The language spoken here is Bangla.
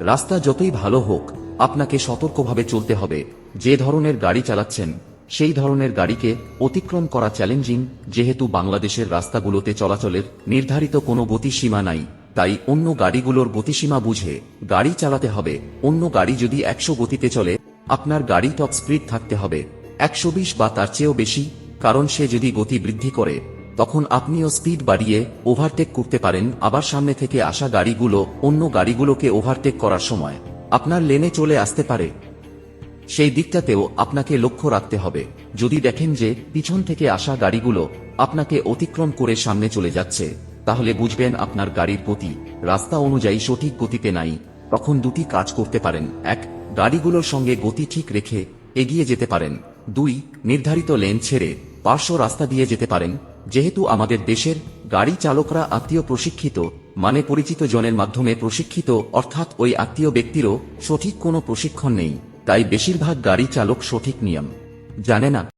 রাস্তা যতই ভালো হোক, আপনাকে সতর্কভাবে চলতে হবে। যে ধরনের গাড়ি চালাচ্ছেন, সেই ধরনের গাড়িকে অতিক্রম করা চ্যালেঞ্জিং, যেহেতু বাংলাদেশের রাস্তাগুলোতে চলাচলের নির্ধারিত কোনো গতিসীমা নাই। তাই অন্য গাড়িগুলোর গতিসীমা বুঝে গাড়ি চালাতে হবে। অন্য গাড়ি যদি একশো গতিতে চলে, আপনার গাড়ি টপ স্পিড থাকতে হবে। একশো বিশ বা তার চেয়েও বেশি, কারণ সে যদি গতি বৃদ্ধি করে তখন আপনিও স্পিড বাড়িয়ে ওভারটেক করতে পারেন আবার সামনে থেকে আসা গাড়িগুলো অন্য গাড়িগুলোকে ওভারটেক করার সময়। আপনার লেনে চলে আসতে পারে। সেই দিকটাতেও আপনাকে লক্ষ্য রাখতে হবে। যদি দেখেন যে পিছন থেকে আসা গাড়িগুলো আপনাকে অতিক্রম করে সামনে চলে যাচ্ছে, তাহলে বুঝবেন আপনার গাড়ির গতি, রাস্তা অনুযায়ী সঠিক গতিতে নাই। তখন দুটি কাজ করতে পারেন। এক, গাড়িগুলোর সঙ্গে গতি ঠিক রেখে এগিয়ে যেতে পারেন। দুই, নির্ধারিত লেন ছেড়ে পার্শ্ব রাস্তা দিয়ে যেতে পারেন। যেহেতু আমাদের দেশের গাড়ি চালকরা আত্মীয় প্রশিক্ষিত মানে পরিচিত জনের মাধ্যমে প্রশিক্ষিত, অর্থাৎ ওই আত্মীয় ব্যক্তিরও সঠিক কোনো প্রশিক্ষণ নেই, তাই বেশিরভাগ গাড়ি চালক সঠিক নিয়ম। জানে না।